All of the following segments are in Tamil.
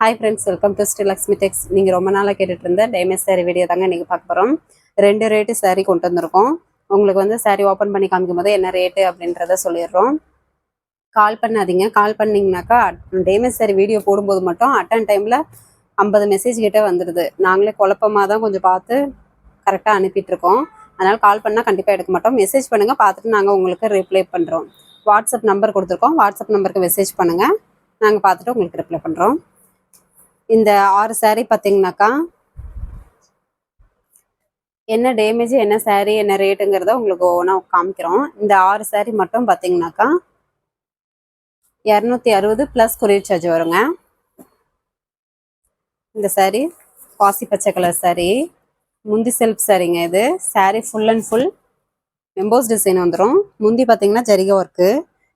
Hi friends welcome to Sri Lakshmi Tex நீங்கள் ரொம்ப நாளாக கேட்டுட்டு இருந்த டேமேஜ் சாரி வீடியோ தாங்க இன்றைக்கி பார்க்க போகிறோம் ரெண்டு ரேட்டு saree கொண்டு வந்திருக்கோம். உங்களுக்கு வந்து saree ஓப்பன் பண்ணி காமிக்கும் போது என்ன ரேட்டு அப்படின்றத சொல்லிடுறோம். கால் பண்ணாதீங்க. கால் பண்ணிங்கனாக்கா டேமேஜ் சாரி வீடியோ போடும்போது மட்டும் அட்டன் டைமில் ஐம்பது மெசேஜ் கிட்டே வந்துடுது நாங்களே குழப்பமாக தான் கொஞ்சம் பார்த்து கரெக்டாக அனுப்பிட்டுருக்கோம். அதனால் கால் பண்ணால் கண்டிப்பாக எடுக்க மாட்டோம். மெசேஜ் பண்ணுங்கள் பார்த்துட்டு நாங்கள் உங்களுக்கு ரிப்ளை பண்ணுறோம் வாட்ஸ்அப் நம்பர் கொடுத்துருக்கோம். வாட்ஸ்அப் நம்பருக்கு மெசேஜ் பண்ணுங்கள் நாங்கள் பார்த்துட்டு உங்களுக்கு ரிப்ளை பண்ணுறோம் இந்த ஆறு saree பார்த்தீங்கன்னாக்கா என்ன டேமேஜ் என்ன saree என்ன ரேட்டுங்கிறத உங்களுக்கு ஒவ்வொன்றா காமிக்கிறோம். இந்த ஆறு saree மட்டும் பார்த்தீங்கன்னாக்கா இரநூத்தி அறுபது ப்ளஸ் கொரியர் சார்ஜ் வருங்க. இந்த saree பாசி பச்சை கலர் saree முந்தி செல்ஃப் சாரீங்க இது. saree full and full emboss design வந்துடும் முந்தி பார்த்தீங்கன்னா ஜரிகை ஒர்க்கு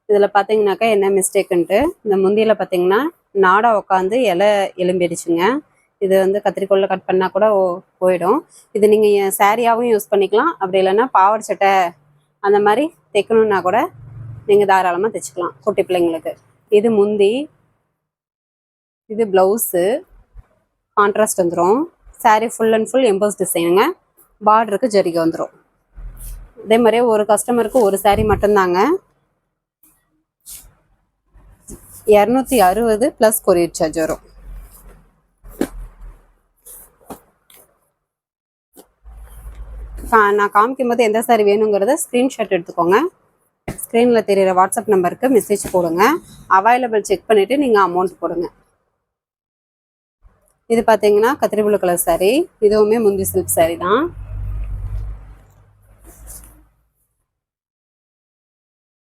இதில் பார்த்தீங்கன்னாக்கா என்ன மிஸ்டேக்குன்ட்டு இந்த முந்தியில் பார்த்தீங்கன்னா நாடாக உட்காந்து இலை எலும்பிடுச்சுங்க. இது வந்து கத்திரிக்கோளில் கட் பண்ணால் கூட ஓ- போயிடும். இது நீங்கள் சாரியாகவும் யூஸ் பண்ணிக்கலாம். அப்படி இல்லைன்னா பாவாடை சட்டை அந்த மாதிரி தைக்கணுன்னா கூட நீங்கள் தாராளமாக தைச்சிக்கலாம் குட்டி பிள்ளைங்களுக்கு. இது முந்தி இது ப்ளவுஸு கான்ட்ராஸ்ட் வந்துடும் sari full and full emboss டிசைனுங்க பார்டருக்கு ஜரிகை வந்துடும் இதே மாதிரியே ஒரு கஸ்டமருக்கு ஒரு சாரீ மட்டும்தாங்க. இரநூத்தி அறுபது ப்ளஸ் கொரியர் சார்ஜ் வரும். கா- நான் காமிக்கும் போது எந்த சாரி வேணுங்கிறத ஸ்க்ரீன்ஷாட் எடுத்துக்கோங்க. ஸ்க்ரீனில் தெரிகிற வாட்ஸ்அப் நம்பருக்கு மெசேஜ் போடுங்க. அவைலபிள் செக் பண்ணிவிட்டு நீங்கள் அமௌண்ட் போடுங்க. இது பார்த்தீங்கன்னா கத்திரி கலர் saree. இதுவுமே முந்தி சில்க் saree தான்.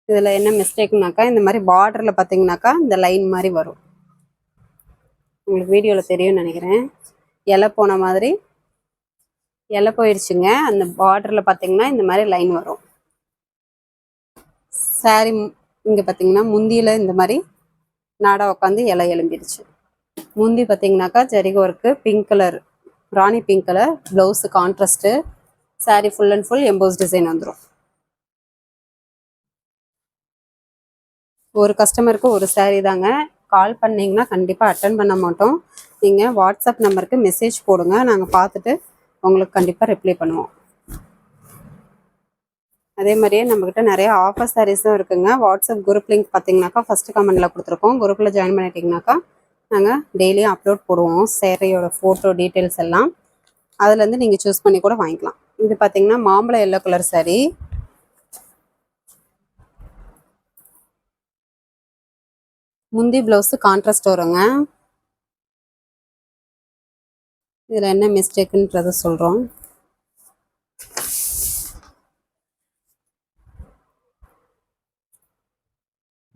இதில் என்ன மிஸ்டேக்னாக்கா இந்த மாதிரி பார்டரில் பார்த்தீங்கன்னாக்கா இந்த லைன் மாதிரி வரும். உங்களுக்கு வீடியோவில் தெரியும்னு நினைக்கிறேன். இலை போன மாதிரி இலை போயிடுச்சுங்க அந்த பார்டரில் பார்த்தீங்கன்னா இந்த மாதிரி லைன் வரும். சாரி இங்கே பார்த்தீங்கன்னா முந்தியில் இந்த மாதிரி நாடா உட்காந்து இலை எழும்பிடுச்சு முந்தி பார்த்தீங்கன்னாக்கா ஜரிகை work pink colour Rani pink colour blouse contrast saree full and full emboss design வந்துடும் ஒரு கஸ்டமருக்கு ஒரு சேரீ தாங்க. கால் பண்ணீங்கன்னா கண்டிப்பாக அட்டன் பண்ண மாட்டோம். நீங்கள் வாட்ஸ்அப் நம்பருக்கு மெசேஜ் போடுங்க. நாங்கள் பார்த்துட்டு உங்களுக்கு கண்டிப்பாக ரிப்ளை பண்ணுவோம். அதே மாதிரியே நம்மக்கிட்ட நிறைய ஆஃபர் சாரீஸும் இருக்குங்க. வாட்ஸ்அப் குரூப் லிங்க் பார்த்தீங்கன்னாக்கா ஃபஸ்ட்டு கமெண்டில் கொடுத்துருக்கோம். குரூப்பில் ஜாயின் பண்ணிட்டீங்கன்னாக்கா நாங்கள் டெய்லியும் அப்லோட் போடுவோம். சேரையோட ஃபோட்டோ டீட்டெயில்ஸ் எல்லாம். அதுலேருந்து நீங்கள் சூஸ் பண்ணி கூட வாங்கிக்கலாம். இது பார்த்தீங்கன்னா மாம்பழம் எல்லோ கலர் சாரீ முந்தி ப்ளவுஸு கான்ட்ராஸ்ட் வருங்க. இதில் என்ன மிஸ்டேக்குன்றத சொல்கிறோம்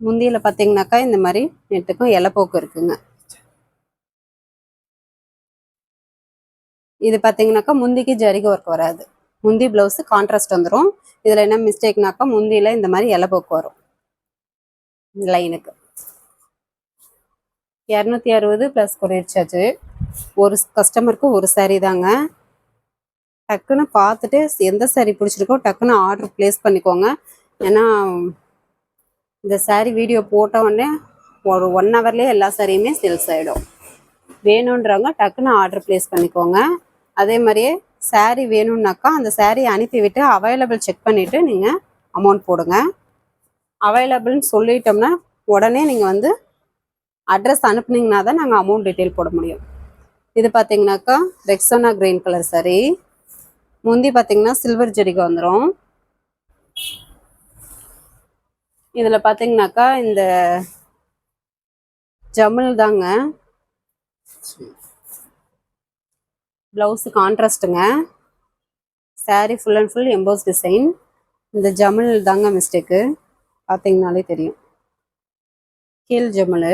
முந்தியில் பார்த்தீங்கன்னாக்கா இந்த மாதிரி நெட்டுக்கும் இலைப்போக்கு இருக்குங்க. இது பார்த்தீங்கன்னாக்கா முந்திக்கு ஜரிக ஒர்க் வராது. முந்தி ப்ளவுஸு கான்ட்ராஸ்ட் வந்துடும் இதில் என்ன மிஸ்டேக்னாக்கா முந்தியில் இந்த மாதிரி இலைப்போக்கு வரும். லைனுக்கு இரநூத்தி அறுபது ப்ளஸ் கொரியர் சார்ஜு ஒரு கஸ்டமருக்கு ஒரு சாரீ தாங்க. டக்குன்னு பார்த்துட்டு எந்த சாரீ பிடிச்சிருக்கோ டக்குன்னு ஆர்டர் ப்ளேஸ் பண்ணிக்கோங்க. ஏன்னா இந்த சாரீ வீடியோ போட்ட உடனே ஒரு ஒன் ஹவர்லேயே எல்லா சாரியுமே சேல்ஸ் ஆகிடும் வேணுன்றவங்க டக்குன்னு ஆர்டர் ப்ளேஸ் பண்ணிக்கோங்க. அதே மாதிரியே சாரீ வேணும்னாக்கா அந்த சாரீ அனுப்பிவிட்டு அவைலபிள் செக் பண்ணிவிட்டு நீங்கள் அமௌண்ட் போடுங்க. அவைலபிள்னு சொல்லிட்டோம்னா உடனே நீங்கள் வந்து அட்ரஸ் அனுப்புனீங்கன்னா தான் நாங்கள் அமௌண்ட் டீட்டெயில் போட முடியும். இது பார்த்தீங்கன்னாக்கா ரெக்ஸோனா கிரீன் கலர் சரி முந்தி பார்த்தீங்கன்னா சில்வர் ஜெரிகை வந்துடும் இதில் பார்த்தீங்கன்னாக்கா இந்த ஜமுல் தாங்க. Blouse கான்ட்ராஸ்ட்டுங்க sari full and full emboss design இந்த ஜமுல் தாங்க மிஸ்டேக்கு பார்த்தீங்கனாலே தெரியும். கீழ் ஜமிழ்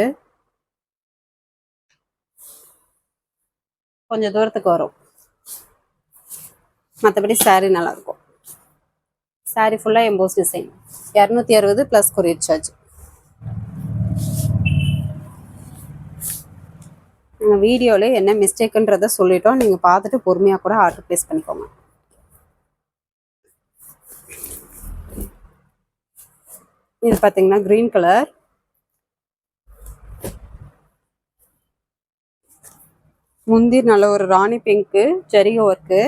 கொஞ்சம் தூரத்துக்கு வரும். மற்றபடி சாரீ நல்லா இருக்கும் ஃபுல்லாக எம்போஸ் டிசைன் இரநூத்தி அறுபது ப்ளஸ் கொரியர் சார்ஜ் நாங்கள் வீடியோவில் என்ன மிஸ்டேக்குன்றதை சொல்லிட்டோம். நீங்கள் பார்த்துட்டு பொறுமையாக கூட ஆர்டர் ப்ளேஸ் பண்ணிக்கோங்க. இது பார்த்தீங்கன்னா க்ரீன் கலர் முந்தி நல்ல ஒரு ராணி பிங்க்கு ஜரிகை ஒர்க்கு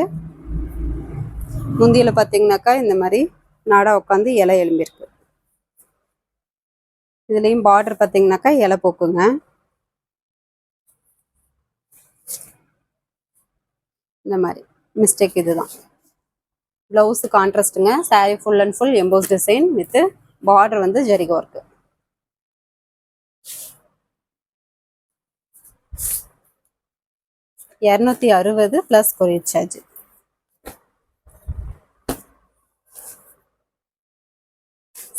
முந்தியில் பார்த்தீங்கன்னாக்கா இந்த மாதிரி நாடா உட்காந்து இலை எலும்பிருக்கு. இதுலேயும் பார்டர் பார்த்தீங்கன்னாக்கா இலை போக்குங்க. இந்த மாதிரி மிஸ்டேக் இதுதான். ப்ளவுஸு கான்ட்ராஸ்ட்டுங்க saree full and full emboss design with border வந்து ஜரிகை ஒர்க்கு இரநூத்தி அறுபது plus courier charge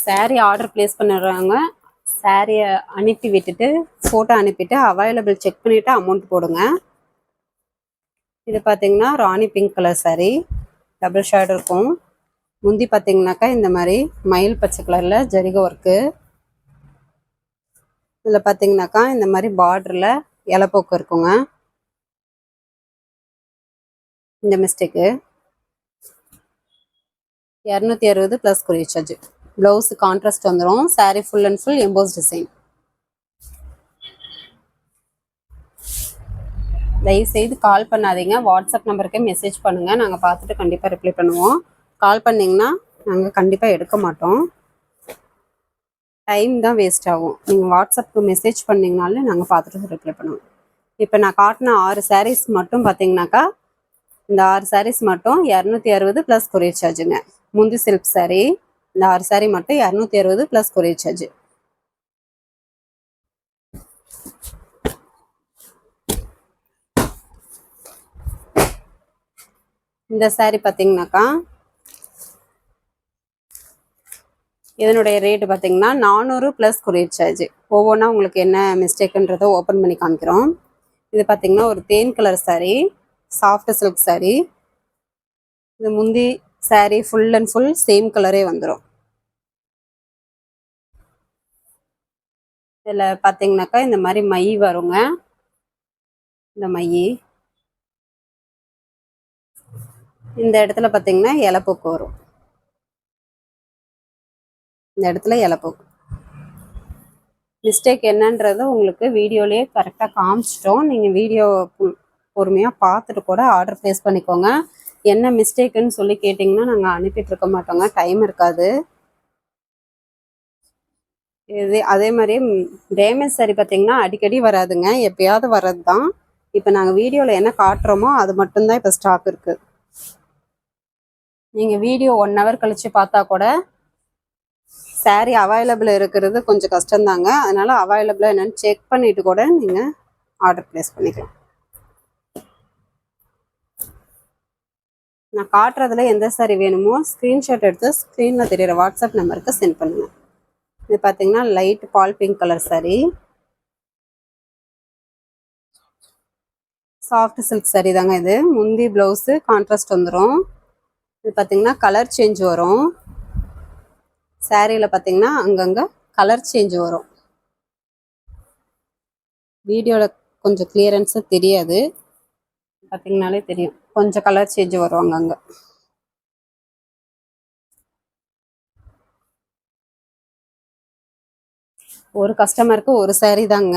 sari order place பண்ணுறவங்க சாரியை அனுப்பி விட்டுட்டு ஃபோட்டோ அனுப்பிட்டு அவைலபிள் செக் பண்ணிவிட்டு அமௌண்ட் போடுங்க. இது பார்த்தீங்கன்னா ராணி pink colour sari double shade இருக்கும். முந்தி பார்த்தீங்கன்னாக்கா இந்த மாதிரி மயில் பச்சை கலரில் ஜரிக ஒர்க்கு இதில் பார்த்தீங்கன்னாக்கா இந்த மாதிரி பார்டரில் இலப்போக்கு இருக்குங்க. இந்த மிஸ்டேக்கு இரநூத்தி அறுபது plus courier charge blouse contrast வந்துடும் sari full and full emboss design தயவுசெய்து கால் பண்ணாதீங்க. வாட்ஸ்அப் நம்பருக்கே மெசேஜ் பண்ணுங்கள் நாங்கள் பார்த்துட்டு கண்டிப்பாக ரிப்ளை பண்ணுவோம். கால் பண்ணிங்கன்னா நாங்கள் கண்டிப்பாக எடுக்க மாட்டோம். டைம் தான் வேஸ்ட் ஆகும். நீங்கள் வாட்ஸ்அப்புக்கு மெசேஜ் பண்ணிங்கனாலே நாங்கள் பார்த்துட்டு ரிப்ளை பண்ணுவோம். இப்போ நான் காட்டின ஆறு சாரீஸ் மட்டும் பார்த்தீங்கன்னாக்கா இந்த ஆறு சாரீஸ் மட்டும் இரநூத்தி அறுபது ப்ளஸ் கொரியர் சார்ஜுங்க முந்தி சில்க் saree இந்த ஆறு saree மட்டும் இரநூத்தி அறுபது ப்ளஸ் கொரியர் சார்ஜ் இந்த saree பார்த்தீங்கன்னாக்கா இதனுடைய ரேட்டு பார்த்தீங்கன்னா நானூறு ப்ளஸ் கொரியர் சார்ஜ் ஒவ்வொன்றா உங்களுக்கு என்ன மிஸ்டேக்குன்றதை ஓப்பன் பண்ணி காமிக்கிறோம். இது பார்த்தீங்கன்னா ஒரு தேன் colour sari soft silk sari இது முந்தி sari full and full same கலரே வந்துடும் இதில் பார்த்தீங்கன்னாக்கா இந்த மாதிரி மை வருங்க. இந்த மை. இந்த இடத்துல பார்த்தீங்கன்னா இலப்போக்கு வரும். இந்த இடத்துல இலப்போக்கு. மிஸ்டேக் என்னன்றதை உங்களுக்கு வீடியோலேயே கரெக்டாக காமிச்சிட்டோம். நீங்கள் வீடியோ பொறுமையாக பார்த்துட்டு கூட ஆர்டர் ப்ளேஸ் பண்ணிக்கோங்க. என்ன மிஸ்டேக்குன்னு சொல்லி கேட்டிங்கன்னா நாங்கள் அனுப்பிட்டு இருக்க மாட்டோங்க. டைம் இருக்காது. இது அதே மாதிரி டேமேஜ் சரி பார்த்தீங்கன்னா அடிக்கடி வராதுங்க. எப்பயாவது வர்றது தான் இப்போ நாங்கள் வீடியோவில் என்ன காட்டுறோமோ அது மட்டும்தான் இப்போ ஸ்டாக் இருக்குது நீங்கள் வீடியோ ஒன் ஹவர் கழித்து பார்த்தா கூட சாரீ அவைலபிள் இருக்கிறது கொஞ்சம் கஷ்டம்தாங்க. அதனால் அவைலபிளாக என்னென்னு செக் பண்ணிவிட்டு கூட நீங்கள் ஆர்டர் ப்ளேஸ் பண்ணிக்கலாம். நான் காட்டுறதுல எந்த சாரி வேணுமோ ஸ்க்ரீன்ஷாட் எடுத்து ஸ்க்ரீனில் தெரியிற வாட்ஸ்அப் நம்பருக்கு சென்ட் பண்ணுவேன் இது பார்த்தீங்கன்னா லைட் பால் pink colour sari soft silk sari தாங்க இது. முந்தி ப்ளவுஸு கான்ட்ராஸ்ட் வந்துடும் இது பார்த்தீங்கன்னா கலர் சேஞ்ச் வரும். சாரியில் பார்த்தீங்கன்னா அங்கங்கே கலர் சேஞ்ச் வரும். வீடியோவில் கொஞ்சம் கிளியரன்ஸாக தெரியாது. பார்த்தீங்கனாலே தெரியும். கொஞ்சம் கலர் சேஞ்சு வருவாங்க அங்கே. ஒரு கஸ்டமருக்கு ஒரு saree தாங்க.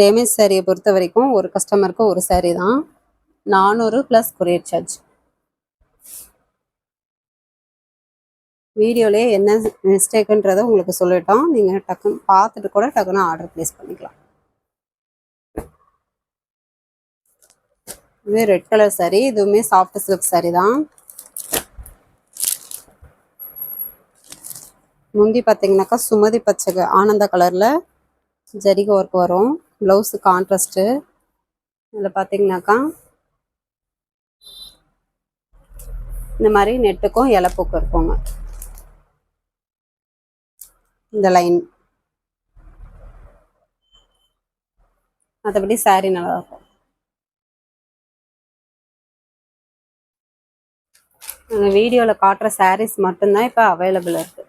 டேமேஜ் சாரியை பொறுத்த வரைக்கும் ஒரு கஸ்டமருக்கு ஒரு சேரீ தான். நானூறு ப்ளஸ் கொரியர் சார்ஜ் வீடியோலேயே என்ன மிஸ்டேக்குன்றதை உங்களுக்கு சொல்லிட்டோம். நீங்கள் டக்குன்னு பார்த்துட்டு கூட டக்குன்னு ஆர்டர் ப்ளேஸ் பண்ணிக்கலாம். இது ரெட் கலர் சாரீ இதுவுமே சாஃப்ட் சில்க் சாரீ தான். முந்தி பார்த்தீங்கன்னாக்கா சுமதி பச்சை ஆனந்த கலரில் ஜரிக ஒர்க் வரும். ப்ளவுஸு கான்ட்ராஸ்ட்டு இதில் பார்த்தீங்கன்னாக்கா இந்த மாதிரி நெட்டுக்கும் இலப்புக்கும் இருக்குங்க. இந்த லைன் மற்றபடி சாரீ நல்லாயிருக்கும். நாங்கள் வீடியோவில் காட்டுற சாரீஸ் மட்டும்தான் இப்போ அவைலபிள் இருக்கு.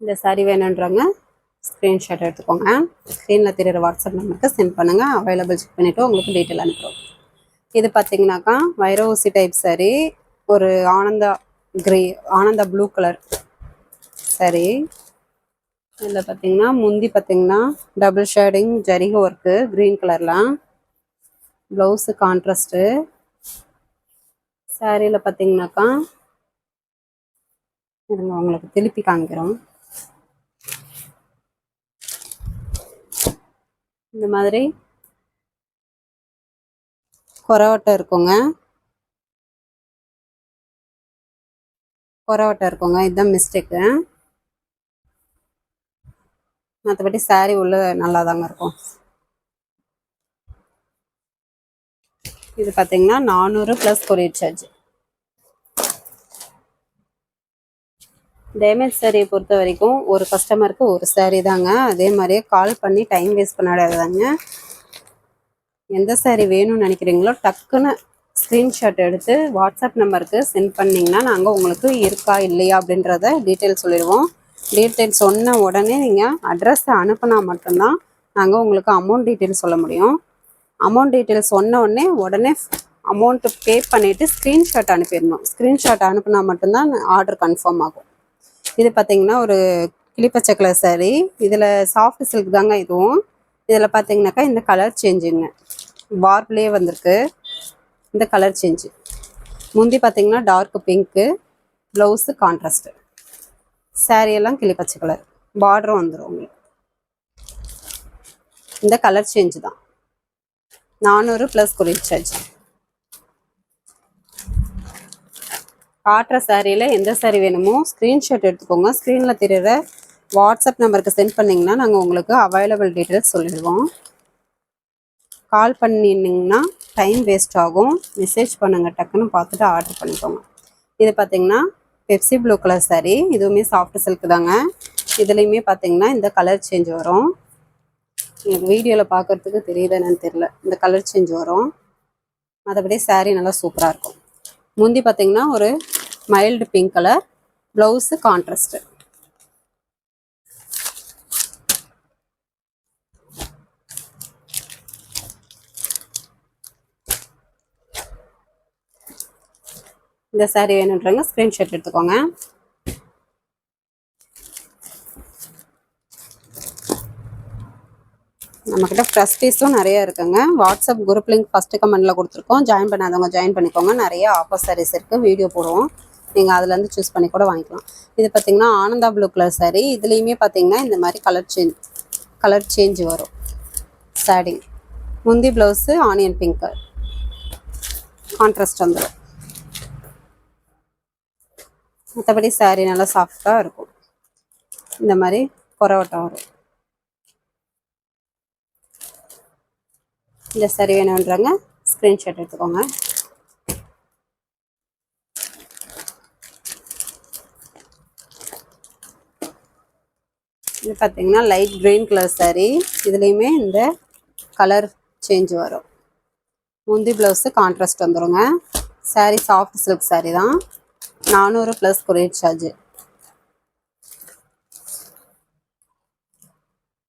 இந்த saree வேணுன்றவங்க ஸ்க்ரீன்ஷாட் எடுத்துக்கோங்க. ஸ்க்ரீனில் தெரியுற வாட்ஸ்அப் நம்பருக்கு சென்ட் பண்ணுங்கள் அவைலபிள் செக் பண்ணிவிட்டு உங்களுக்கு டீட்டெயில் அனுப்புகிறோம் இது பார்த்தீங்கன்னாக்கா வைரோசி டைப் saree. ஒரு Ananda grey Ananda blue colour சரி. இதில் பார்த்தீங்கன்னா முந்தி பார்த்தீங்கன்னா டபுள் ஷேடிங் ஜரிக ஒர்க்கு க்ரீன் கலர்லாம் ப்ளவுஸு கான்ட்ராஸ்ட்டு சாரியில் பார்த்தீங்கன்னாக்கா இருங்க உங்களுக்கு திருப்பி காமிக்கிறோம். இந்த மாதிரி கொரவட்டை இருக்குங்க. கொரவட்டை இருக்குங்க. இதுதான் மிஸ்டேக்கு மற்றபடி saree உள்ள நல்லா தாங்க இருக்கும். இது பார்த்தீங்கன்னா நானூறு ப்ளஸ் கொரியர் சார்ஜ் டேமேஜ் சாரியை பொறுத்த வரைக்கும் ஒரு கஸ்டமருக்கு ஒரு saree தாங்க. அதே மாதிரியே கால் பண்ணி டைம் வேஸ்ட் பண்ணாடாதாங்க எந்த saree வேணும்னு நினைக்கிறீங்களோ டக்குன்னு ஸ்க்ரீன்ஷாட் எடுத்து வாட்ஸ்அப் நம்பருக்கு சென்ட் பண்ணிங்கன்னா நாங்கள் உங்களுக்கு இருக்கா இல்லையா அப்படின்றத டீட்டெயில் சொல்லிடுவோம். டீட்டெயில் சொன்ன உடனே நீங்கள் அட்ரஸை அனுப்புனா மட்டும்தான் நாங்கள் உங்களுக்கு அமௌண்ட் டீட்டெயில் சொல்ல முடியும். அமௌண்ட் டீட்டெயில் சொன்ன உடனே உடனே அமௌண்ட்டு பே பண்ணிவிட்டு ஸ்க்ரீன்ஷாட் அனுப்பிடணும். ஸ்க்ரீன்ஷாட் அனுப்புனா மட்டும்தான் ஆர்டர் கன்ஃபார்ம் ஆகும். இது பார்த்தீங்கன்னா ஒரு கிளிப்பச்சை கலர் இதில் சாஃப்ட் சில்க் தாங்க இதுவும். இதில் பார்த்தீங்கன்னாக்கா இந்த கலர் சேஞ்சுங்க வார்ப்லேயே வந்திருக்கு. இந்த கலர் சேஞ்சு முந்தி பார்த்தீங்கன்னா dark pink blouse contrast saree எல்லாம் கிளிப்பச்சை கலர் பார்டரும் வந்துடும் உங்களுக்கு. இந்த கலர் சேஞ்சு தான். நானூறு ப்ளஸ் கொரியர் சார்ஜ் காட்டுற சாரியில் எந்த saree வேணுமோ ஸ்க்ரீன்ஷாட் எடுத்துக்கோங்க. ஸ்க்ரீனில் தெரியுற வாட்ஸ்அப் நம்பருக்கு சென்ட் பண்ணிங்கன்னா நாங்கள் உங்களுக்கு அவைலபிள் டீட்டெயில்ஸ் சொல்லிடுவோம். கால் பண்ணினீங்கன்னா டைம் வேஸ்ட் ஆகும். மெசேஜ் பண்ணுங்கள் டக்குன்னு பார்த்துட்டு ஆர்டர் பண்ணிக்கோங்க. இது பார்த்தீங்கன்னா பெப்சி ப்ளூ கலர் சாரீ இதுவுமே சாஃப்ட் சில்க் தாங்க. இதுலேயுமே பார்த்தீங்கன்னா இந்த கலர் சேஞ்ச் வரும். வீடியோவில் பார்க்கறதுக்கு தெரியுது என்னன்னு தெரில இந்த கலர் சேஞ்ச் வரும். மற்றபடி சாரீ நல்லா சூப்பராக இருக்கும். முந்தி பார்த்தீங்கன்னா ஒரு mild pink colour blouse contrast இந்த saree வேணுன்றவங்க ஸ்க்ரீன்ஷாட் எடுத்துக்கோங்க. நம்மக்கிட்ட ஃப்ரெஷ் பீஸும் நிறைய இருக்குங்க. வாட்ஸ்அப் குரூப் லிங்க் ஃபஸ்ட்டு கமெண்டில் கொடுத்துருக்கோம். ஜாயின் பண்ணாதவங்க ஜாயின் பண்ணிக்கோங்க. நிறைய ஆஃபர் சாரீஸ் இருக்குது வீடியோ போடுவோம். நீங்கள் அதுலேருந்து சூஸ் பண்ணி கூட வாங்கிக்கலாம். இது பார்த்திங்கன்னா ஆனந்தா ப்ளூ கலர் saree. இதுலேயுமே பார்த்தீங்கன்னா இந்த மாதிரி கலர் சேஞ்ச் கலர் சேஞ்ச் வரும். சாரி முந்தி ப்ளவுஸு ஆனியன் பிங்க் கான்ட்ராஸ்ட் வந்துடும் மற்றபடி saree நல்லா சாஃப்டாக இருக்கும். இந்த மாதிரி புறவட்டம் வரும். இந்த சரி வேணுன்றாங்க ஸ்க்ரீன்ஷாட் எடுத்துக்கோங்க. இது பார்த்தீங்கன்னா லைட் கிரீன் கலர் saree. இதுலேயுமே இந்த கலர் சேஞ்ச் வரும். முந்தி ப்ளவுஸு கான்ட்ராஸ்ட் வந்துடுங்க saree சாஃப்ட் சில்க் saree தான். நானூறு ப்ளஸ் கொரியர் சார்ஜ்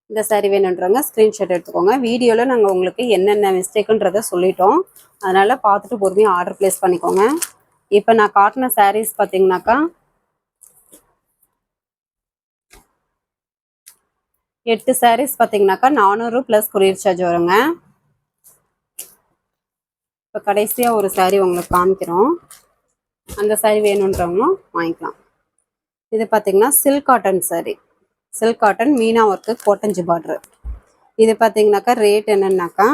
இந்த சாரீ வேணுன்றவங்க ஸ்க்ரீன்ஷாட் எடுத்துக்கோங்க. வீடியோவில் நாங்கள் உங்களுக்கு என்னென்ன மிஸ்டேக்குன்றதை சொல்லிட்டோம். அதனால் பார்த்துட்டு பொறுமையாக ஆர்டர் ப்ளேஸ் பண்ணிக்கோங்க. இப்போ நான் காட்டின சாரீஸ் பார்த்தீங்கன்னாக்கா எட்டு சாரீஸ் பார்த்தீங்கன்னாக்கா நானூறு ப்ளஸ் கொரியர் சார்ஜ் வருங்க. இப்போ கடைசியாக ஒரு சாரீ உங்களுக்கு காமிக்கிறோம். அந்த சாரீ வேணுன்றவங்களும் வாங்கிக்கலாம். இது பார்த்தீங்கன்னா silk cotton sari silk cotton meena work கோட்டஞ்சி border இது பார்த்தீங்கன்னாக்கா ரேட் என்னன்னாக்கா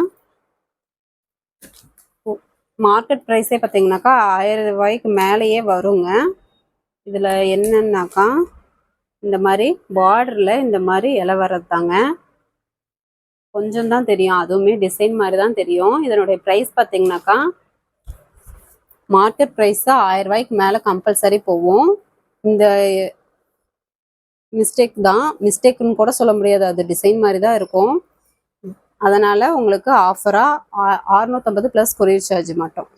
மார்க்கெட் ப்ரைஸே பார்த்தீங்கன்னாக்கா ஆயிரம் ரூபாய்க்கு மேலேயே வருங்க. இதில் என்னன்னாக்கா இந்த மாதிரி பார்டரில் இந்த மாதிரி இலை வர்றது தாங்க. கொஞ்சம் தான் தெரியும். அதுவுமே டிசைன் மாதிரி தான் தெரியும். இதனுடைய ப்ரைஸ் பார்த்தீங்கன்னாக்கா மார்க்கெட் ப்ரைஸ் ஆயிரம் ரூபாய்க்கு மேலே கம்பல்சரி போகும். இந்த மிஸ்டேக் தான். மிஸ்டேக்குன்னு கூட சொல்ல முடியாது. அது டிசைன் மாதிரி தான் இருக்கும். அதனால் உங்களுக்கு ஆஃபராக அறுநூற்றம்பது ப்ளஸ் கொரியர் சார்ஜ் மட்டும்.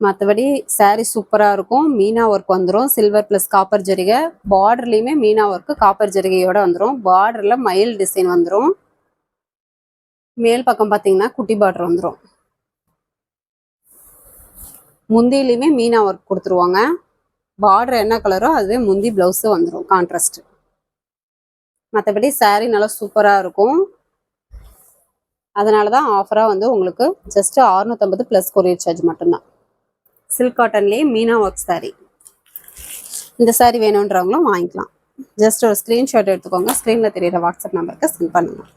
மற்றபடி சாரீ சூப்பராக இருக்கும். மீனா ஒர்க் வந்துடும் சில்வர் ப்ளஸ் காப்பர் ஜரிகை. பார்டர்லேயுமே மீனா ஒர்க்கு காப்பர் ஜரிகையோடு வந்துடும் பார்டரில் மயில் டிசைன் வந்துடும் மேல் பக்கம் பார்த்தீங்கன்னா குட்டி பார்டர் வந்துடும் முந்திலையுமே மீனா ஒர்க் கொடுத்துருவாங்க. பார்டர் என்ன கலரோ அதுவே முந்தி ப்ளவுஸு வந்துடும் கான்ட்ராஸ்ட் மற்றபடி சாரீ நல்லா சூப்பராக இருக்கும். அதனால தான் ஆஃபராக வந்து உங்களுக்கு ஜஸ்ட் அறுநூத்தம்பது ப்ளஸ் கொரியர் சார்ஜ் மட்டும்தான். சில்க் காட்டன்லேயே மீனா ஒர்க் சாரீ இந்த சாரீ வேணுன்றவங்களும் வாங்கிக்கலாம். ஜஸ்ட் ஒரு ஸ்க்ரீன்ஷாட் எடுத்துக்கோங்க. ஸ்க்ரீனில் தெரியுற வாட்ஸ்அப் நம்பருக்கு சென்ட் பண்ணுங்கள்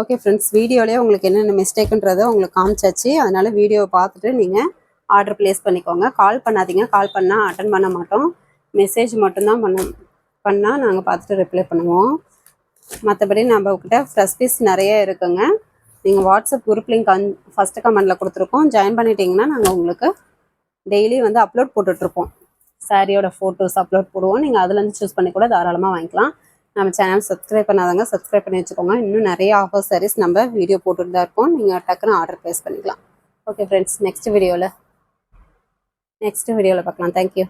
ஓகே ஃப்ரெண்ட்ஸ் வீடியோலேயே உங்களுக்கு என்னென்ன மிஸ்டேக்குன்றதை உங்களுக்கு காமிச்சாச்சு. அதனால் வீடியோவை பார்த்துட்டு நீங்கள் ஆர்டர் ப்ளேஸ் பண்ணிக்கோங்க. கால் பண்ணாதீங்க. கால் பண்ணால் அட்டன் பண்ண மாட்டோம். மெசேஜ் மட்டும்தான் பண்ண பண்ணால் நாங்கள் பார்த்துட்டு ரிப்ளை பண்ணுவோம். மற்றபடி நம்மக்கிட்ட ஃப்ரெஷ் பீஸ் நிறைய இருக்குங்க. நீங்கள் வாட்ஸ்அப் குரூப் லிங்க் அந் ஃபஸ்ட்டு கமெண்டில் கொடுத்துருக்கோம். ஜாயின் பண்ணிட்டீங்கன்னா நாங்கள் உங்களுக்கு டெய்லி வந்து அப்லோட் போட்டுட்ருப்போம் சாரியோட ஃபோட்டோஸ் அப்லோட் போடுவோம். நீங்கள் அதுலேருந்து சூஸ் பண்ணி கூட தாராளமாக வாங்கிக்கலாம். நம்ம சேனல் சப்ஸ்கிரைப் பண்ணாதவங்க சப்ஸ்கிரைப் பண்ணி வச்சுக்கோங்க. இன்னும் நிறைய ஆஃபர் சாரீஸ் நம்ம வீடியோ போட்டுட்டு தான் இருக்கோம். நீங்கள் டக்குன்னு ஆர்டர் ப்ளேஸ் பண்ணிக்கலாம். ஓகே ஃப்ரெண்ட்ஸ் நெக்ஸ்ட் வீடியோவில் நெக்ஸ்ட் வீடியோவில் பார்க்கலாம். Thank you